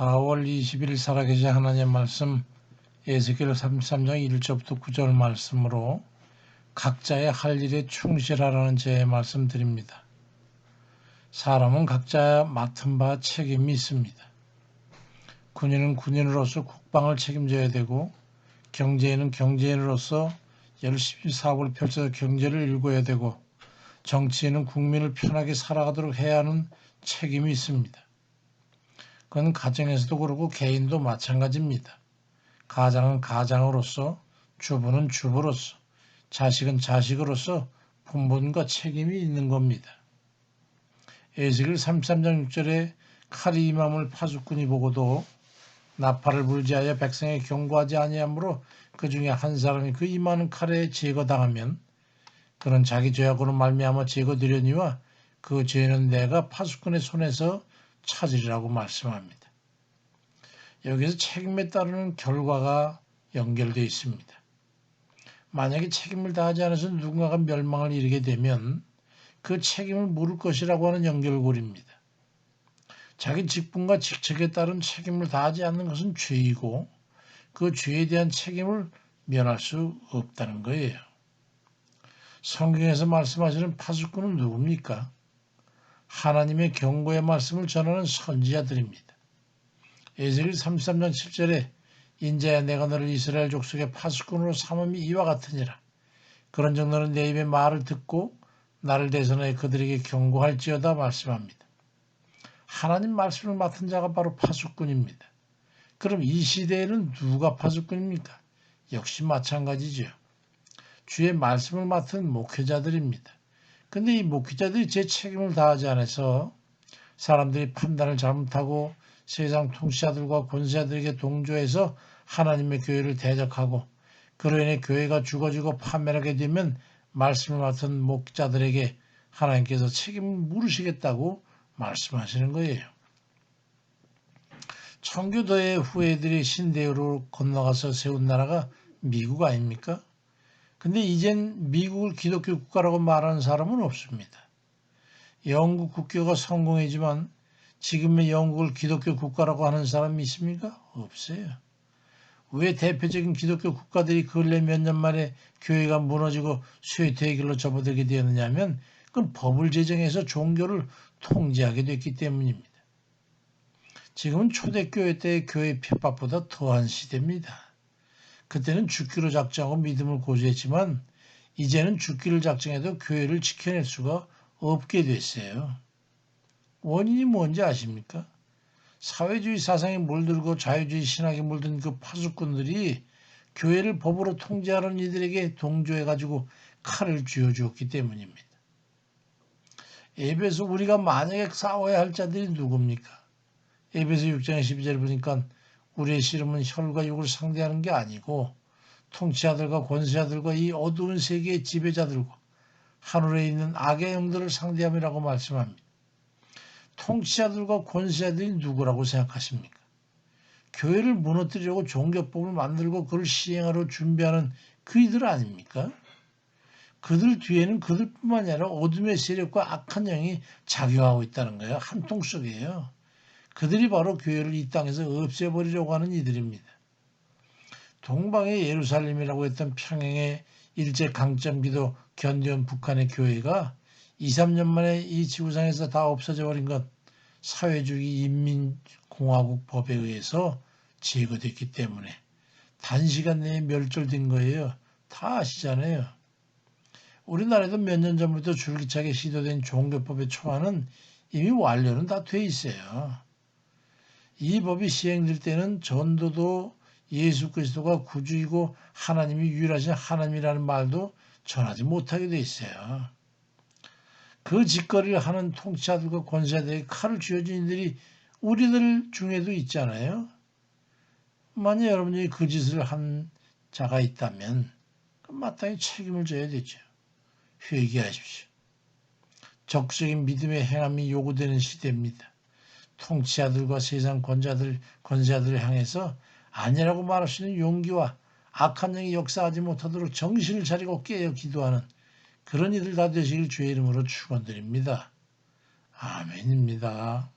4월 20일 살아계신 하나님의 말씀 에스겔 33장 1절부터 9절 말씀으로 각자의 할 일에 충실하라는 제 말씀 드립니다. 사람은 각자 맡은 바 책임이 있습니다. 군인은 군인으로서 국방을 책임져야 되고 경제인은 경제인으로서 열심히 사업을 펼쳐서 경제를 일궈야 되고 정치인은 국민을 편하게 살아가도록 해야 하는 책임이 있습니다. 그건 가정에서도 그렇고 개인도 마찬가지입니다. 가장은 가장으로서, 주부는 주부로서, 자식은 자식으로서 본분과 책임이 있는 겁니다. 에스겔 33장 6절에 칼이 임함을 파수꾼이 보고도 나팔을 불지하여 백성에 경고하지 아니하므로 그 중에 한 사람이 그 임하는 칼에 제거당하면 그는 자기 죄악으로 말미암아 제거되려니와 그 죄는 내가 파수꾼의 손에서 찾으리라고 말씀합니다. 여기서 책임에 따르는 결과가 연결되어 있습니다. 만약에 책임을 다하지 않아서 누군가가 멸망을 이르게 되면 그 책임을 물을 것이라고 하는 연결고리입니다. 자기 직분과 직책에 따른 책임을 다하지 않는 것은 죄이고 그 죄에 대한 책임을 면할 수 없다는 거예요. 성경에서 말씀하시는 파수꾼은 누굽니까? 하나님의 경고의 말씀을 전하는 선지자들입니다. 에스겔 33장 7절에 인자야 내가 너를 이스라엘 족속의 파수꾼으로 삼음이 이와 같으니라. 그런즉 너는 내 입의 말을 듣고 나를 대선하여 그들에게 경고할지어다 말씀합니다. 하나님 말씀을 맡은 자가 바로 파수꾼입니다. 그럼 이 시대에는 누가 파수꾼입니까? 역시 마찬가지죠. 주의 말씀을 맡은 목회자들입니다. 근데 이 목회자들이 제 책임을 다하지 않아서 사람들이 판단을 잘못하고 세상 통치자들과 권세자들에게 동조해서 하나님의 교회를 대적하고 그로 인해 교회가 죽어지고 파멸하게 되면 말씀을 맡은 목자들에게 하나님께서 책임을 물으시겠다고 말씀하시는 거예요. 청교도의 후예들이 신대유로 건너가서 세운 나라가 미국 아닙니까? 근데 이젠 미국을 기독교 국가라고 말하는 사람은 없습니다. 영국 국교가 성공이지만 지금의 영국을 기독교 국가라고 하는 사람이 있습니까? 없어요. 왜 대표적인 기독교 국가들이 근래 몇 년 만에 교회가 무너지고 쇠퇴의 길로 접어들게 되었느냐면 그건 법을 제정해서 종교를 통제하게 됐기 때문입니다. 지금은 초대교회 때의 교회 핍박보다 더한 시대입니다. 그때는 죽기로 작정하고 믿음을 고수했지만 이제는 죽기를 작정해도 교회를 지켜낼 수가 없게 됐어요. 원인이 뭔지 아십니까? 사회주의 사상에 물들고 자유주의 신학에 물든 그 파수꾼들이 교회를 법으로 통제하는 이들에게 동조해가지고 칼을 쥐어주었기 때문입니다. 에베소 우리가 만약에 싸워야 할 자들이 누굽니까? 에베소 6장 12절 보니까 우리의 씨름은 혈과 육을 상대하는 게 아니고 통치자들과 권세자들과 이 어두운 세계의 지배자들과 하늘에 있는 악의 영들을 상대함이라고 말씀합니다. 통치자들과 권세자들이 누구라고 생각하십니까? 교회를 무너뜨리려고 종교법을 만들고 그를 시행하러 준비하는 그이들 아닙니까? 그들 뒤에는 그들뿐만 아니라 어둠의 세력과 악한 영이 작용하고 있다는 거예요. 한통 속이에요. 그들이 바로 교회를 이 땅에서 없애버리려고 하는 이들입니다. 동방의 예루살렘이라고 했던 평양의 일제 강점기도 견뎌온 북한의 교회가 2, 3년 만에 이 지구상에서 다 없어져 버린 것 사회주의 인민공화국 법에 의해서 제거됐기 때문에 단시간 내에 멸절된 거예요. 다 아시잖아요. 우리나라에도 몇 년 전부터 줄기차게 시도된 종교법의 초안은 이미 완료는 다 돼 있어요. 이 법이 시행될 때는 전도도 예수 그리스도가 구주이고 하나님이 유일하신 하나님이라는 말도 전하지 못하게 돼 있어요. 그 짓거리를 하는 통치자들과 권세자들에게 칼을 쥐어준 이들이 우리들 중에도 있잖아요. 만약 여러분이 그 짓을 한 자가 있다면 마땅히 책임을 져야 되죠. 회개하십시오. 적극적인 믿음의 행함이 요구되는 시대입니다. 통치자들과 세상 권자들, 권세자들을 향해서 아니라고 말할 수 있는 용기와 악한 영이 역사하지 못하도록 정신을 차리고 깨어 기도하는 그런 이들 다 되시길 주의 이름으로 축원드립니다. 아멘입니다.